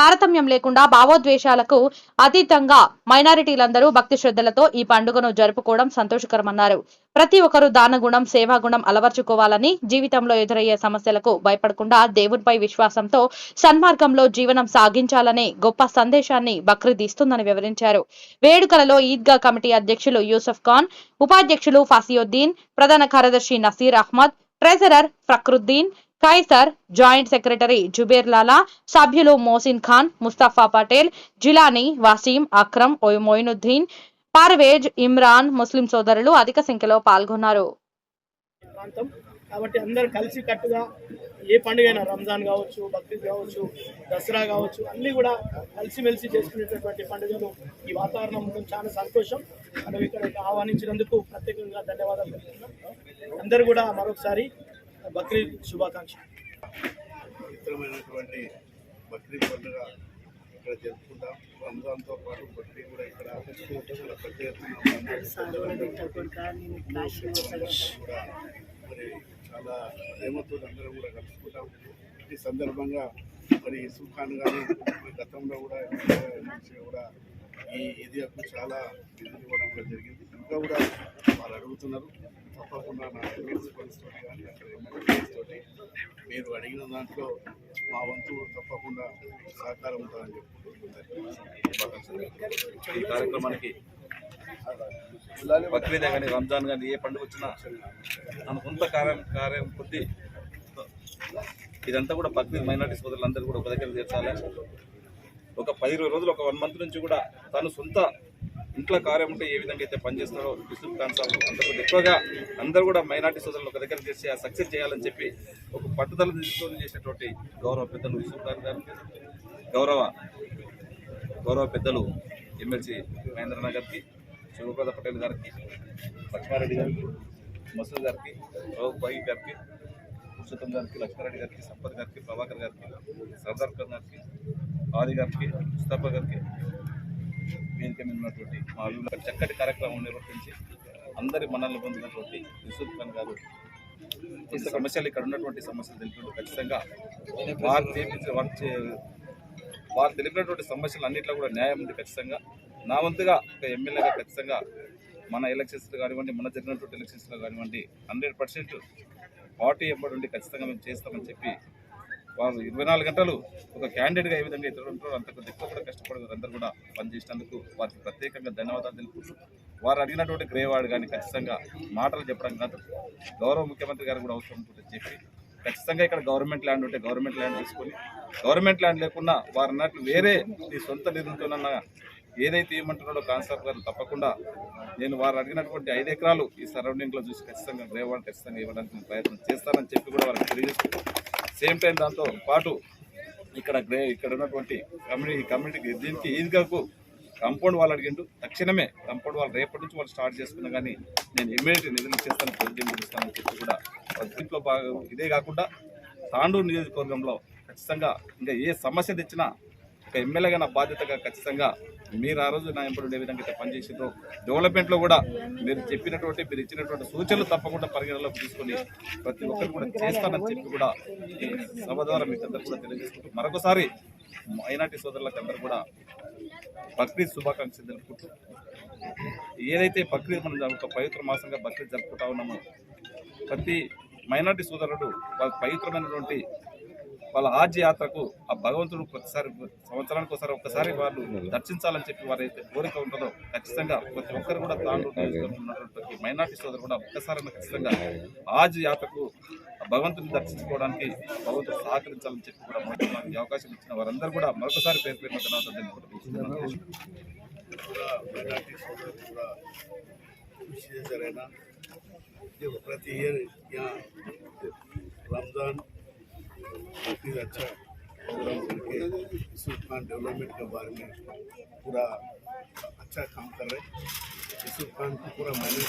తారతమ్యం లేకుండా భావోద్వేషాలకు అతీతంగా మైనారిటీలందరూ భక్తి శ్రద్ధలతో ఈ పండుగను జరుపుకోవడం సంతోషకరమన్నారు. ప్రతి ఒక్కరూ దానగుణం సేవాగుణం అలవర్చుకోవాలని జీవితంలో ఎదురయ్యే సమస్యలకు భయపడకుండా దేవునిపై విశ్వాసంతో సన్మార్గంలో జీవనం సాగించాలనే గొప్ప సందేశాన్ని బక్రీద్ ఇస్తుందని వివరించారు. వేడుకలలో ఈద్గా కమిటీ అధ్యక్షులు యూసఫ్ ఖాన్ ఉపాధ్యక్షులు ఫసియుద్దీన్ ప్రధాన కార్యదర్శి Naseer Ahmed treasurer Fakhruddin Khaiser joint secretary Zubair Lala సభ్యులు మోసిన్ ఖాన్ ముస్తఫా పటేల్ జిలానీ వసీం అక్రమ్ మొయినుద్దీన్ పర్వేజ్ ఇమ్రాన్ ముస్లిం సోదరులు అధిక సంఖ్యలో పాల్గొన్నారు. కాబట్టి అందరూ కలిసి కట్టుగా ఏ పండుగ అయినా రంజాన్ కావచ్చు బక్రీద్ కావచ్చు దసరా కావచ్చు అన్నీ కూడా కలిసిమెలిసి చేసుకునేటటువంటి పండుగలు ఈ వాతావరణం ఉండడం చాలా సంతోషం. మనం ఇక్కడ ఆహ్వానించినందుకు ప్రత్యేకంగా ధన్యవాదాలు తెలుపుతున్నాం. అందరూ కూడా మరొకసారి బక్రీద్ శుభాకాంక్ష. పవిత్రమైనటువంటి బక్రీద్ పండుగ ఇక్కడ జరుపుకుంటాం. రంజాన్తో పాటు బక్రీద్ కూడా ఇక్కడ చాలా పెద్ద ఎత్తున కూడా మరి చాలా ప్రేమతో అందరం కూడా కలుసుకుంటాం. ఈ సందర్భంగా మరి సుఖాన్ ఖాన్ గారు గతంలో కూడా కూడా ఈ ఏరియాకు చాలా నిధులు ఇవ్వడం కూడా జరిగింది. ఇంకా కూడా అడుగుతున్నారు. తప్పకుండా నా ప్రిన్సిపల్స్ తోటి కానీ అక్కడ ఎమ్మెల్యేస్ తోటి మీరు అడిగిన దాంట్లో మా వంతు తప్పకుండా సహకారం ఉంటుందని చెప్పుకుంటున్నారు ఈ కార్యక్రమానికి బక్రీదే కానీ రంజాన్ కానీ ఏ పండుగ వచ్చినా మన కార్యం కార్యం కొద్ది ఇదంతా కూడా బక్రీద్ మైనార్టీ సోదరులందరూ కూడా ఒక దగ్గర చేర్చాలి. ఒక పది రోజులు ఒక వన్ మంత్ నుంచి కూడా తను సొంత ఇంట్లో కార్యం ఉంటే ఏ విధంగా అయితే పనిచేస్తారో యూసుఫ్ ఖాన్ అందరూ ఎక్కువగా అందరూ కూడా మైనార్టీ సోదరులు ఒక దగ్గర చేసి ఆ సక్సెస్ చేయాలని చెప్పి ఒక పట్టుదల తీసుకొని చేసినటువంటి గౌరవ పెద్దలు యూసుఫ్ గారు గౌరవ గౌరవ పెద్దలు ఎమ్మెల్సీ మహేంద్రనాథ్ గారికి శివప్రద పటేల్ గారికి లక్ష్మారెడ్డి గారికి మసూద్ గారికి రఘుబాయి గారికి పురుషోత్తం గారికి లక్ష్మారెడ్డి గారికి సంపత్ గారికి ప్రభాకర్ గారికి సర్దార్ గారికి ఆది గారికి ముస్తాఫా గారికి వేదిక మీద ఉన్నటువంటి మా చక్కటి కార్యక్రమం నిర్వర్తించి అందరి మనల్ని పొందినటువంటి యూసుఫ్ ఖాన్ గారు ఈ సమస్యలు ఇక్కడ ఉన్నటువంటి సమస్యలు తెలిపినట్టు ఖచ్చితంగా వారు చేపించిన వారు వారు తెలిపినటువంటి సమస్యలు అన్నింటిలో కూడా న్యాయం ఉంది ఖచ్చితంగా. నా వంతుగా ఒక ఎమ్మెల్యేగా ఖచ్చితంగా మన ఎలక్షన్స్లో కానివ్వండి మన జరిగినటువంటి ఎలక్షన్స్లో కానివ్వండి హండ్రెడ్ పర్సెంట్ పార్టీ ఎంబడి ఉండి ఖచ్చితంగా మేము చేస్తామని చెప్పి వాళ్ళు ఇరవై నాలుగు గంటలు ఒక క్యాండిడేట్గా ఏ విధంగా ఇతరులు ఉంటారో అంత ఎక్కువ కూడా కష్టపడి అందరూ కూడా పనిచేసినందుకు వారికి ప్రత్యేకంగా ధన్యవాదాలు తెలుపుతూ వారు అడిగినటువంటి గ్రేవాడు కానీ ఖచ్చితంగా మాటలు చెప్పడం కాదు గౌరవ ముఖ్యమంత్రి గారు కూడా అవసరం ఉంటుంది చెప్పి ఖచ్చితంగా ఇక్కడ గవర్నమెంట్ ల్యాండ్ ఉంటే గవర్నమెంట్ ల్యాండ్ తీసుకొని గవర్నమెంట్ ల్యాండ్ లేకున్నా వారు అన్నట్లు వేరే నీ సొంత నిధులతోనన్న ఏదైతే ఏమంటున్నాడో కాన్సెప్ట్ గారు తప్పకుండా నేను వారు అడిగినటువంటి ఐదు ఎకరాలు ఈ సరౌండింగ్లో చూసి ఖచ్చితంగా గ్రేవాడు ఖచ్చితంగా ఇవ్వడానికి ప్రయత్నం చేస్తానని చెప్పి కూడా వారికి తెలియజేస్తున్నాను సేమ్ టైం దాంతో పాటు ఇక్కడ గ్రే ఇక్కడ ఉన్నటువంటి కమ్యూనిటీ కమ్యూనిటీకి దీనికి ఈద్గాకు కంపౌండ్ వాళ్ళు అడిగిండు. తక్షణమే కంపౌండ్ వాళ్ళు రేపటి నుంచి వాళ్ళు స్టార్ట్ చేసుకున్నా కానీ నేను ఇమ్మీడియట్ నిధులు ఇచ్చేస్తాను ప్రొద్దున ఇస్తానని చెప్పి కూడా దీంట్లో భాగం ఇదే కాకుండా తాండూరు నియోజకవర్గంలో ఖచ్చితంగా ఇంకా ఏ సమస్య తెచ్చినా ఒక ఎమ్మెల్యేగా నా బాధ్యతగా ఖచ్చితంగా మీరు ఆ రోజు నా ఎంపడు ఏ విధంగా అయితే పనిచేసిందో డెవలప్మెంట్లో కూడా మీరు చెప్పినటువంటి మీరు ఇచ్చినటువంటి సూచనలు తప్పకుండా పరిగణలోకి తీసుకొని ప్రతి ఒక్కరు కూడా చేస్తానని చెప్పి కూడా ఈ సభ ద్వారా మీకు అందరూ కూడా తెలియజేసుకుంటూ మరొకసారి మైనార్టీ సోదరులకు అందరూ కూడా బక్రీద్ శుభాకాంక్షలు తెలుపుకుంటూ ఏదైతే బక్రీద్ మనం ఒక పవిత్ర మాసంగా బక్రీద్ జరుపుకుంటా ఉన్నామో ప్రతి మైనార్టీ సోదరుడు వాళ్ళ పవిత్రమైనటువంటి వాళ్ళ ఆజ్య యాత్రకు ఆ భగవంతుడు ప్రతిసారి సంవత్సరానికి ఒకసారి ఒక్కసారి వాళ్ళు దర్శించాలని చెప్పి వారైతే కోరిక ఉంటుందో ఖచ్చితంగా ప్రతి ఒక్కరు కూడా తాను ఉన్నటువంటి ప్రతి మైనార్టీ సోదరు కూడా ఒక్కసారి ఖచ్చితంగా ఆజ్ యాత్రకు ఆ భగవంతుని దర్శించుకోవడానికి భగవంతుడు సహకరించాలని చెప్పి కూడా మనకి అవకాశం ఇచ్చిన వారందరూ కూడా మరొకసారి పేరు పేరు ధన్యవాదాలు తెలుపుకుంటున్నాను. కూడా మైనార్టీ काफ़ी अच्छा करके इस यूसुफ डेवलपमेंट के बारे में पूरा अच्छा काम कर रहे हैं। इस खान को पूरा मैनेज